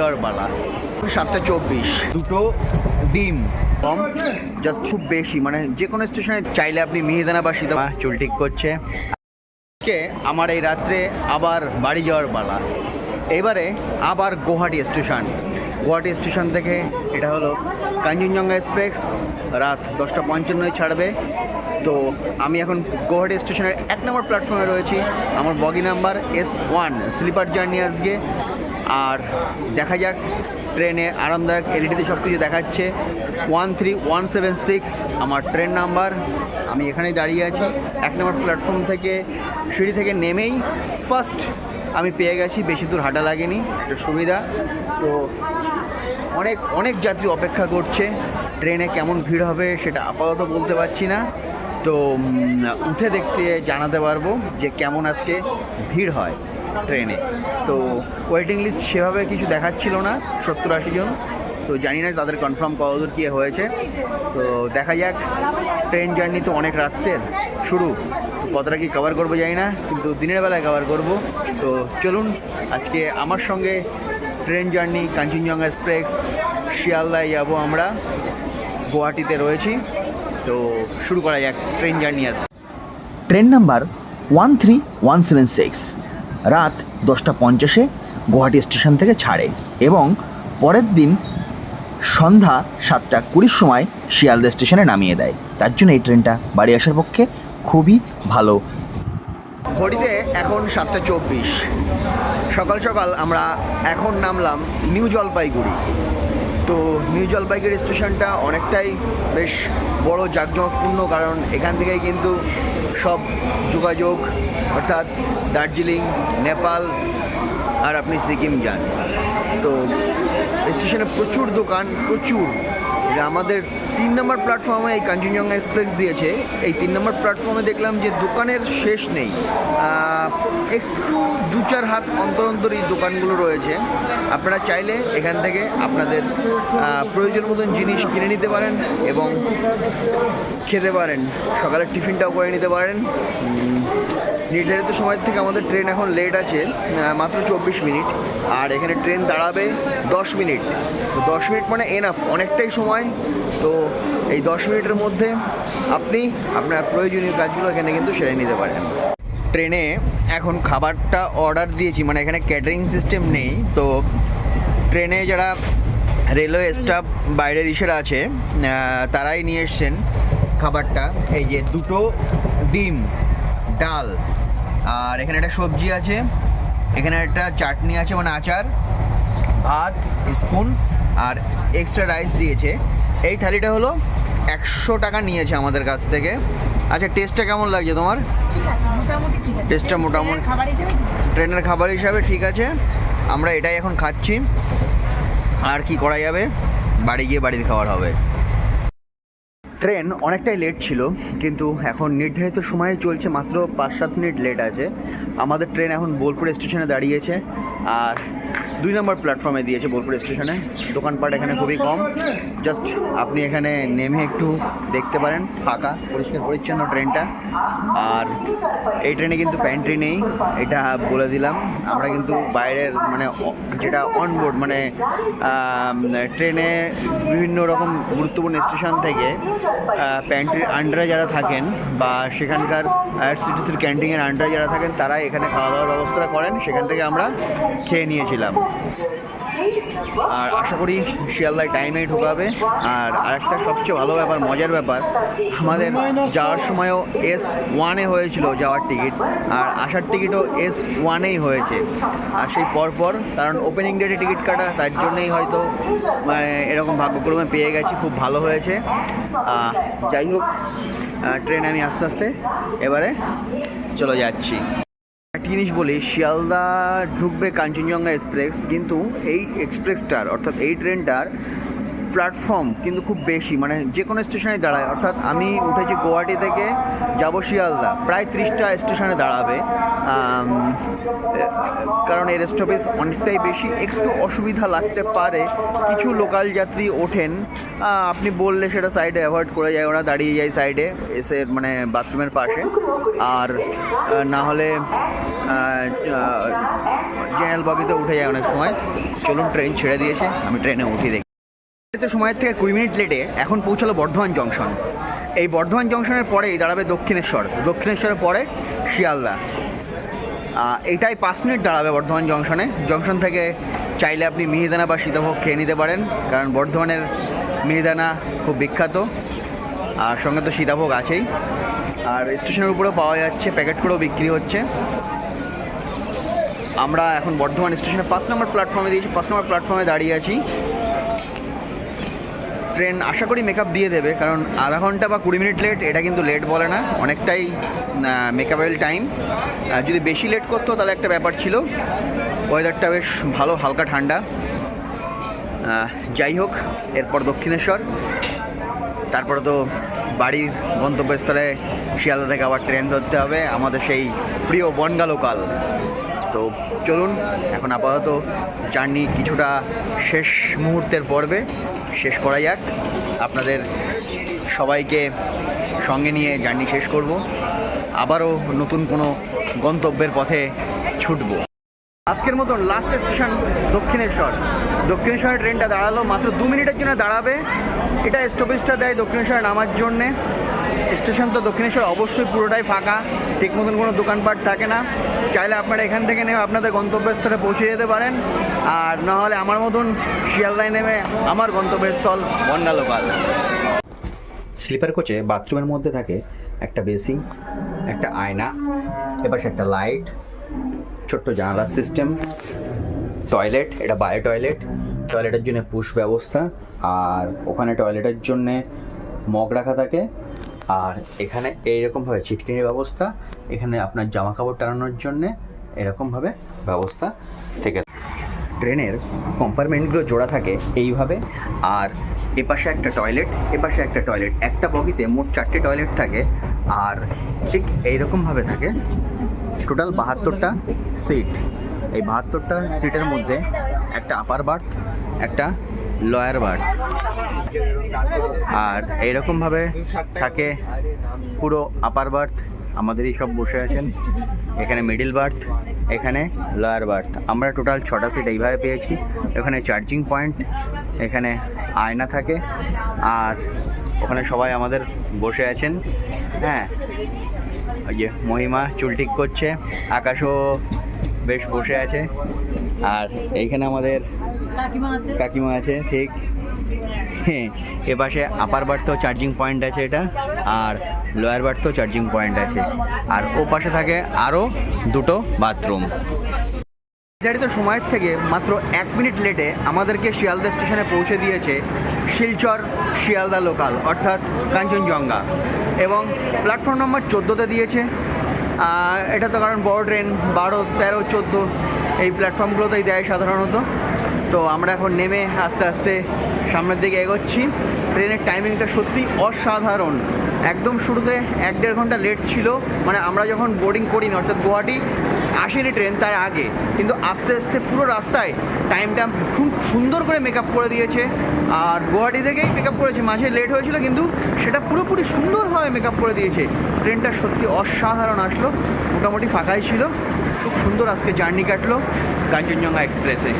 যাওয়ার পালা সাতটা চব্বিশ। দুটো ডিম। কম জাস্ট খুব বেশি মানে যে কোনো স্টেশনে চাইলে আপনি মিহিদানা বা সীতা চুল ঠিক করছে। আজকে আমার এই রাত্রে আবার বাড়ি যাওয়ার পালা এবারে আবার গুয়াহাটি স্টেশন গুয়াহাটি স্টেশন থেকে, এটা হলো কাঞ্চনজঙ্ঘা এক্সপ্রেস, রাত দশটা পঞ্চান্নয় ছাড়বে। তো আমি এখন গুয়াহাটি স্টেশনের এক নম্বর প্ল্যাটফর্মে রয়েছি। আমার bogie number S one sleeper journey আজকে। আর দেখা যাক, ট্রেনে আরামদায়ক এলইডিতে সব কিছু দেখাচ্ছে। One three one seven six আমার ট্রেন নাম্বার আমি এখানেই দাঁড়িয়ে আছি। এক নম্বর প্ল্যাটফর্ম থেকে, সিঁড়ি থেকে নেমেই ফার্স্ট আমি পেয়ে গেছি, বেশি দূর হাঁটা লাগেনি, এটা সুবিধা। তো অনেক অনেক যাত্রী অপেক্ষা করছে, ট্রেনে কেমন ভিড় হবে সেটা আপাতত বলতে পারছি না। তো উঠে দেখতে জানাতে পারব যে কেমন আজকে ভিড় হয় ট্রেনে। তো ওয়েটিং লিস্ট সেভাবে কিছু দেখাচ্ছিল না, সত্তর আশি জন। তো জানি না তাদের কনফার্ম কতদূর কী হয়েছে। তো দেখা যাক, ট্রেন জার্নি তো অনেক রাত্রের, শুরু। কতটা কি কভার করব জানি না, কিন্তু দিনের বেলায় কভার করব। তো চলুন, আজকে আমার সঙ্গে ট্রেন জার্নি কাঞ্চনজঙ্ঘা এক্সপ্রেস শিয়ালদায় যাব আমরা। গুয়াহাটিতে রয়েছি। তো শুরু করা যাক ট্রেন জার্নি আস train number one three one seven six রাত দশটা পঞ্চাশে গুয়াহাটি স্টেশন থেকে ছাড়ে এবং পরের দিন সন্ধ্যা সাতটা কুড়ির সময় শিয়ালদা স্টেশনে নামিয়ে দেয়। তার জন্য এই ট্রেনটা বাড়ি আসার পক্ষে খুবই ভালো। ঘড়িতে এখন সাতটা চব্বিশ। সকাল সকাল আমরা এখন নামলাম নিউ জলপাইগুড়ি। তো নিউ জলপাইগুড়ি স্টেশনটা অনেকটাই বেশ বড়, জাঁকজমকপূর্ণ, কারণ এখান থেকেই কিন্তু সব যোগাযোগ, অর্থাৎ দার্জিলিং, নেপাল আর আপনি সিকিম যান। তো স্টেশনে প্রচুর দোকান, প্রচুর। এটা আমাদের তিন নম্বর প্ল্যাটফর্মে এই কাঞ্চনজঙ্ঘা এক্সপ্রেস দিয়েছে। এই তিন নম্বর প্ল্যাটফর্মে দেখলাম যে দোকানের শেষ নেই। একটু দু চার হাত অন্তর অন্তর এই দোকানগুলো রয়েছে। আপনারা চাইলে এখান থেকে আপনাদের প্রয়োজন মতন জিনিস কিনে নিতে পারেন এবং খেতে পারেন। সকালের টিফিনটাও করে নিতে পারেন। নির্ধারিত সময় থেকে আমাদের ট্রেন এখন লেট আছে মাত্র চব্বিশ মিনিট। আর এখানে ট্রেন দাঁড়াবে দশ মিনিট। তো দশ মিনিট মানে এনাফ অনেকটাই সময়। তো এই দশ মিনিটের মধ্যে আপনি আপনার প্রয়োজনীয় কাজগুলো এখানে কিন্তু সেরে নিতে পারেন। ট্রেনে এখন খাবারটা অর্ডার দিয়েছি মানে এখানে ক্যাটারিং সিস্টেম নেই, তো ট্রেনে যারা রেলওয়ে স্টাফ বাইরের ইসের আছে তারাই নিয়ে এসছেন খাবারটা। এই যে দুটো ডিম, ডাল, আর এখানে একটা সবজি আছে, এখানে একটা চাটনি আছে মানে আচার ভাত স্পুন আর এক্সট্রা রাইস দিয়েছে। এই থালিটা হলো একশো টাকা নিয়েছে আমাদের কাছ থেকে। আচ্ছা টেস্টটা কেমন লাগছে তোমার? টেস্টটা মোটামুটি-। ট্রেনের খাবার হিসাবে ঠিক আছে। আমরা এটাই এখন খাচ্ছি। আর কি করা যাবে? বাড়ি গিয়ে বাড়ির খাবার হবে। ট্রেন অনেকটাই লেট ছিল কিন্তু এখন নির্ধারিত সময়ে চলছে মাত্র পাঁচ সাত মিনিট লেট আছে। আমাদের ট্রেন এখন বোলপুর স্টেশনে দাঁড়িয়েছে। আর দুই নম্বর প্ল্যাটফর্মে দিয়েছে বোলপুর স্টেশনে দোকানপাট এখানে খুবই কম। জাস্ট আপনি এখানে নেমে একটু দেখতে পারেন, ফাঁকা, পরিষ্কার, পরিচ্ছন্ন ট্রেনটা আর এই ট্রেনে কিন্তু প্যান্ট্রি নেই, এটা বলে দিলাম। আমরা কিন্তু বাইরের মানে যেটা অনবোর্ড মানে ট্রেনে বিভিন্ন রকম গুরুত্বপূর্ণ স্টেশন থেকে প্যান্ট্রির আন্ডারে যারা থাকেন বা সেখানকার আইআরসিটিসির ক্যান্টিনের আন্ডারে যারা থাকেন তারা এখানে খাওয়া দাওয়ার ব্যবস্থা করেন। সেখান থেকে আমরা খেয়ে নিয়েছিলাম। আর আশা করি শিয়ালদায় টাইমেই ঢোকাবে। আর আরেকটা সবচেয়ে ভালো ব্যাপার, মজার ব্যাপার, আমাদের যাওয়ার সময়ও এস ওয়ানে হয়েছিল যাওয়ার টিকিট, আর আসার টিকিটও এস ওয়ানেই হয়েছে। আর সেই পরপর, কারণ ওপেনিং ডেটে টিকিট কাটা, তার জন্যই হয়তো মানে এরকম ভাগ্যক্রমে পেয়ে গেছি, খুব ভালো হয়েছে। যাই হোক ট্রেন আমি আস্তে আস্তে এবারে চলে যাচ্ছি। একটা জিনিস বলি শিয়ালদা ঢুকবে কাঞ্চনজঙ্ঘা এক্সপ্রেস কিন্তু এই এক্সপ্রেসটার অর্থাৎ এই ট্রেনটার প্ল্যাটফর্ম কিন্তু খুব বেশি মানে যে কোনো স্টেশনে দাঁড়ায়। অর্থাৎ আমি উঠেছি গুয়াহাটি থেকে যাব শিয়ালদা, প্রায় ত্রিশটা স্টেশনে দাঁড়াবে। কারণ এর স্টপেজ অনেকটাই বেশি। একটু অসুবিধা লাগতে পারে, কিছু লোকাল যাত্রী ওঠেন। আপনি বললে সেটা সাইডে অ্যাভয়েড করে যায়, ওরা দাঁড়িয়ে যায় সাইডে এসে মানে বাথরুমের পাশে। আর না হলে জেনারেল বগিতে উঠে যায় অনেক সময়। চলুন ট্রেন ছেড়ে দিয়েছে, আমি ট্রেনে উঠি দেখি। তো সময়ের থেকে কুড়ি মিনিট লেটে এখন পৌঁছালো বর্ধমান জংশন। এই বর্ধমান জংশনের পরেই দাঁড়াবে দক্ষিণেশ্বর। দক্ষিণেশ্বরের পরে শিয়ালদা। আহ, এইটাই পাঁচ মিনিট দাঁড়াবে বর্ধমান জংশনে। জংশন থেকে চাইলে আপনি মিহিদানা বা সীতাভোগ খেয়ে নিতে পারেন কারণ বর্ধমানের মিহিদানা খুব বিখ্যাত। আর সঙ্গে তো সীতাভোগ আছেই। আর স্টেশনের উপরেও পাওয়া যাচ্ছে প্যাকেট করেও বিক্রি হচ্ছে। আমরা এখন বর্ধমান স্টেশনে পাঁচ নম্বর প্ল্যাটফর্মে দিয়েছি। পাঁচ নম্বর প্ল্যাটফর্মে দাঁড়িয়ে আছি। ট্রেন আশা করি মেকআপ দিয়ে দেবে, কারণ আধা ঘণ্টা বা কুড়ি মিনিট লেট এটা কিন্তু লেট বলে না, অনেকটাই মেকআপেল টাইম আর যদি বেশি লেট করতো, তাহলে একটা ব্যাপার ছিল ওয়েদারটা বেশ ভালো, হালকা ঠান্ডা। যাই হোক, এরপর দক্ষিণেশ্বর, তারপরে তো বাড়ির গন্তব্যস্থলে শিয়ালদা থেকে আবার ট্রেন ধরতে হবে, আমাদের সেই প্রিয় বনগা লোকাল তো চলুন, এখন আপাতত জার্নি কিছুটা শেষ মুহূর্তের পর্বে। শেষ করা যাক। আপনাদের সবাইকে সঙ্গে নিয়ে জার্নি শেষ করব। আবারও নতুন কোনো গন্তব্যের পথে ছুটব। আজকের মতন লাস্ট স্টেশন দক্ষিণেশ্বর। দক্ষিণেশ্বরের ট্রেনটা দাঁড়াল মাত্র দু মিনিটের জন্য দাঁড়াবে। এটা স্টপেজটা দেয় দক্ষিণেশ্বরে নামার জন্যে। স্টেশন তো দক্ষিণেশ্বর অবশ্যই পুরোটাই ফাঁকা। ঠিক মতন কোনো দোকানপাট থাকে না। চাইলে আপনারা এখান থেকে নেমে আপনাদের গন্তব্যস্থলে পৌঁছে যেতে পারেন। আর নাহলে আমার মতন শিয়ালদায় নেমে আমার গন্তব্যস্থল বন্ডা লোকাল স্লিপার কোচে বাথরুমের মধ্যে থাকে একটা বেসিং, একটা আয়না এপাশে একটা লাইট, ছোট্ট জানালার সিস্টেম, টয়লেট, এটা বায়ো টয়লেট, টয়লেটের জন্য পুশ ব্যবস্থা, আর ওখানে টয়লেটের জন্যে মগ রাখা থাকে। আর এখানে এইরকমভাবে ছিটকিনির ব্যবস্থা, এখানে আপনার জামা কাপড় টানানোর জন্যে এরকমভাবে ব্যবস্থা থেকে ট্রেনের কম্পার্টমেন্টগুলো জোড়া থাকে এইভাবে। আর এপাশে একটা টয়লেট, এপাশে একটা টয়লেট, একটা বগিতে মোট চারটে টয়লেট থাকে। আর ঠিক এইরকমভাবে থাকে টোটাল বাহাত্তরটা সিট। এই বাহাত্তরটা সিটের মধ্যে একটা আপার বার্থ একটা লয়ার বার্থ আর এইরকমভাবে থাকে পুরো আপার বার্থ আমাদেরই সব বসে আছেন। এখানে মিডিল বার্থ এখানে লয়ার বার্থ আমরা টোটাল ছটা সিট এইভাবে পেয়েছি। এখানে চার্জিং পয়েন্ট এখানে আয়না থাকে। আর ওখানে সবাই আমাদের বসে আছেন। হ্যাঁ ওই যে মহিমা চুল ঠিক করছে। আকাশও বেশ বসে আছে। আর এইখানে আমাদের কাকিমা আছে? ঠিক। হ্যাঁ এ পাশে আপার বার্থেও চার্জিং পয়েন্ট আছে এটা, আর লোয়ার বার্থেও চার্জিং পয়েন্ট আছে। আর ও পাশে থাকে আরও দুটো বাথরুম নির্ধারিত সময়ের থেকে মাত্র এক মিনিট লেটে আমাদেরকে শিয়ালদা স্টেশনে পৌঁছে দিয়েছে শিলচর শিয়ালদা লোকাল অর্থাৎ কাঞ্চনজঙ্ঘা। এবং প্ল্যাটফর্ম নম্বর চোদ্দোতে দিয়েছে। এটা তো কারণ বড় ট্রেন বারো, তেরো, চোদ্দ, এই প্ল্যাটফর্মগুলোতেই দেয় সাধারণত। তো আমরা এখন নেমে আস্তে আস্তে সামনের দিকে এগোচ্ছি। ট্রেনের টাইমিংটা সত্যি অসাধারণ। একদম শুরুতে এক দেড় ঘণ্টা লেট ছিল। মানে আমরা যখন বোর্ডিং করিনি, অর্থাৎ গুয়াহাটি আসেনি ট্রেন তার আগে, কিন্তু আস্তে আস্তে পুরো রাস্তায় টাইমটা খুব সুন্দর করে মেকআপ করে দিয়েছে। আর গুয়াহাটি থেকেই মেকআপ করেছে। মাঝে লেট হয়েছিল, কিন্তু সেটা পুরোপুরি সুন্দরভাবে মেকআপ করে দিয়েছে। ট্রেনটা সত্যি অসাধারণ আসলো। মোটামুটি ফাঁকাই ছিল। খুব সুন্দর আজকে জার্নি কাটলো কাঞ্চনজঙ্ঘা এক্সপ্রেসে